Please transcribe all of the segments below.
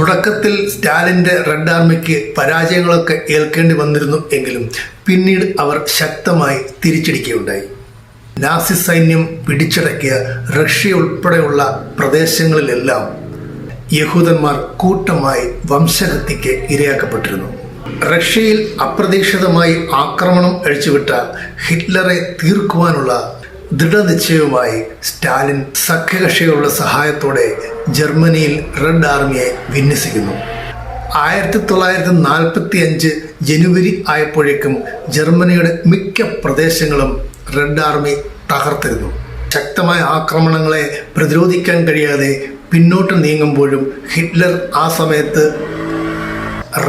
തുടക്കത്തിൽ സ്റ്റാലിന്റെ റെഡ് ആർമിക്ക് പരാജയങ്ങളൊക്കെ ഏൽക്കേണ്ടി വന്നിരുന്നു എങ്കിലും പിന്നീട് അവർ ശക്തമായി തിരിച്ചടിക്കുകയുണ്ടായി. നാസി സൈന്യം പിടിച്ചടക്കിയ റഷ്യ ഉൾപ്പെടെയുള്ള പ്രദേശങ്ങളിലെല്ലാം യഹൂദന്മാർ കൂട്ടമായി വംശഹത്യക്ക് ഇരയാക്കപ്പെട്ടിരുന്നു. റഷ്യയിൽ അപ്രതീക്ഷിതമായി ആക്രമണം അഴിച്ചുവിട്ട ഹിറ്റ്ലറെ തീർക്കുവാനുള്ള ദൃഢനിശ്ചയവുമായി സ്റ്റാലിൻ സഖ്യകക്ഷികളുടെ സഹായത്തോടെ ജർമ്മനിയിൽ റെഡ് ആർമിയെ വിന്യസിക്കുന്നു. ആയിരത്തി തൊള്ളായിരത്തി നാൽപ്പത്തി അഞ്ച് ജനുവരി ആയപ്പോഴേക്കും ജർമ്മനിയുടെ മിക്ക പ്രദേശങ്ങളും റെഡ് ആർമി തകർത്തിരുന്നു. ശക്തമായ ആക്രമണങ്ങളെ പ്രതിരോധിക്കാൻ കഴിയാതെ പിന്നോട്ട് നീങ്ങുമ്പോഴും ഹിറ്റ്ലർ ആ സമയത്ത്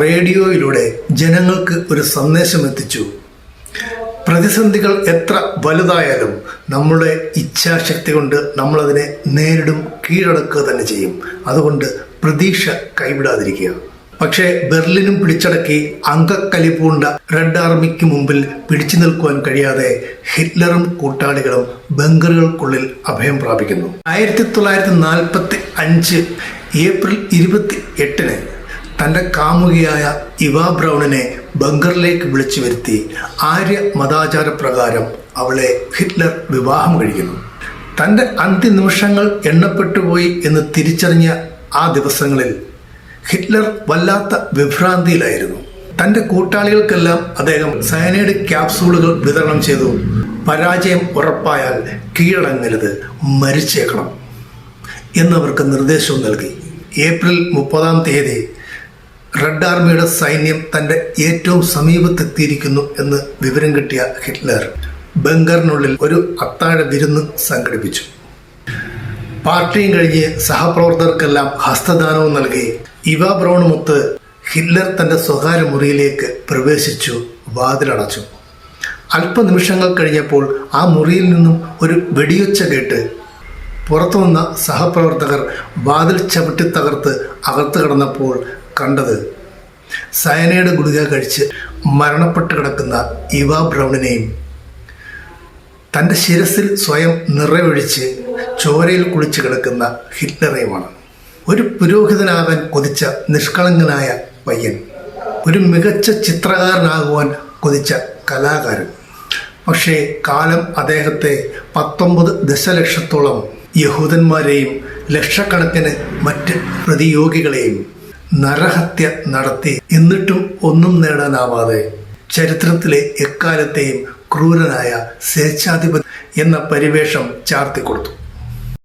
റേഡിയോയിലൂടെ ജനങ്ങൾക്ക് ഒരു സന്ദേശം എത്തിച്ചു പ്രതിസന്ധികൾ എത്ര വലുതായാലും നമ്മുടെ ഇച്ഛാശക്തി കൊണ്ട് നമ്മളതിനെ നേരിടും കീഴടക്കുക തന്നെ ചെയ്യും. അതുകൊണ്ട് പ്രതീക്ഷ കൈവിടാതിരിക്കുക. പക്ഷേ ബെർലിനും പിടിച്ചടക്കി അങ്കക്കലി പൂണ്ട റെഡ് ആർമിക്ക് മുമ്പിൽ പിടിച്ചു നിൽക്കുവാൻ കഴിയാതെ ഹിറ്റ്ലറും കൂട്ടാളികളും ബംഗറുകൾക്കുള്ളിൽ അഭയം പ്രാപിക്കുന്നു. ആയിരത്തി തൊള്ളായിരത്തി നാൽപ്പത്തി അഞ്ച് ഏപ്രിൽ ഇരുപത്തി എട്ടിന് തന്റെ കാമുകിയായ ഇവാ ബ്രൗണിനെ ബങ്കറിലേക്ക് വിളിച്ചു വരുത്തി ആര്യ മതാചാര പ്രകാരം അവളെ ഹിറ്റ്ലർ വിവാഹം കഴിക്കുന്നു. തന്റെ അന്ത്യനിമിഷങ്ങൾ എണ്ണപ്പെട്ടുപോയി എന്ന് തിരിച്ചറിഞ്ഞ ആ ദിവസങ്ങളിൽ ഹിറ്റ്ലർ വല്ലാത്ത വിഭ്രാന്തിയിലായിരുന്നു. തന്റെ കൂട്ടാളികൾക്കെല്ലാം അദ്ദേഹം സയനൈഡ് ക്യാപ്സൂളുകൾ വിതരണം ചെയ്തു. പരാജയം ഉറപ്പായാൽ കീഴടങ്ങരുത് മരിച്ചേക്കണം എന്നവർക്ക് നിർദ്ദേശവും നൽകി. ഏപ്രിൽ മുപ്പതാം തീയതി റെഡ് ആർമിയുടെ സൈന്യം തന്റെ ഏറ്റവും സമീപത്തെത്തിയിരിക്കുന്നു എന്ന് വിവരം കിട്ടിയ ഹിറ്റ്ലർ ബംഗറിനുള്ളിൽ ഒരു അത്താഴ വിരുന്ന് സംഘടിപ്പിച്ചു. പാർട്ടിയും കഴിഞ്ഞ് സഹപ്രവർത്തകർക്കെല്ലാം ഹസ്തദാനവും നൽകി ഇവ ബ്രൗണുമൊത്ത് ഹിറ്റ്ലർ തന്റെ സ്വകാര്യ മുറിയിലേക്ക് പ്രവേശിച്ചു വാതിലടച്ചു. അല്പനിമിഷങ്ങൾ കഴിഞ്ഞപ്പോൾ ആ മുറിയിൽ നിന്നും ഒരു വെടിയൊച്ച കേട്ട് പുറത്തു വന്ന സഹപ്രവർത്തകർ വാതിൽ ചവിട്ടി തകർത്ത് അകത്ത് കിടന്നപ്പോൾ കണ്ടത്. സയനയുടെ ഗുളിക കഴിച്ച് മരണപ്പെട്ട് കിടക്കുന്ന ഇവ ബ്രൗണിനെയും തന്റെ ശിരസിൽ സ്വയം നിറയൊഴിച്ച് ചോരയിൽ കുളിച്ച് കിടക്കുന്ന ഹിറ്റ്ലറെയുമാണ്. ഒരു പുരോഹിതനാകാൻ കൊതിച്ച നിഷ്കളങ്കനായ പയ്യൻ ഒരു മികച്ച ചിത്രകാരനാകുവാൻ കൊതിച്ച കലാകാരൻ. പക്ഷേ കാലം അദ്ദേഹത്തെ പത്തൊമ്പത് ദശലക്ഷത്തോളം യഹൂദന്മാരെയും ലക്ഷക്കണക്കിന് മറ്റ് പ്രതിയോഗികളെയും നരഹത്യ നടത്തി എന്നിട്ടും ഒന്നും നേടാനാവാതെ ചരിത്രത്തിലെ എക്കാലത്തെയും ക്രൂരനായ സ്വേച്ഛാധിപതി എന്ന പരിവേഷം ചാർത്തിക്കൊടുത്തു.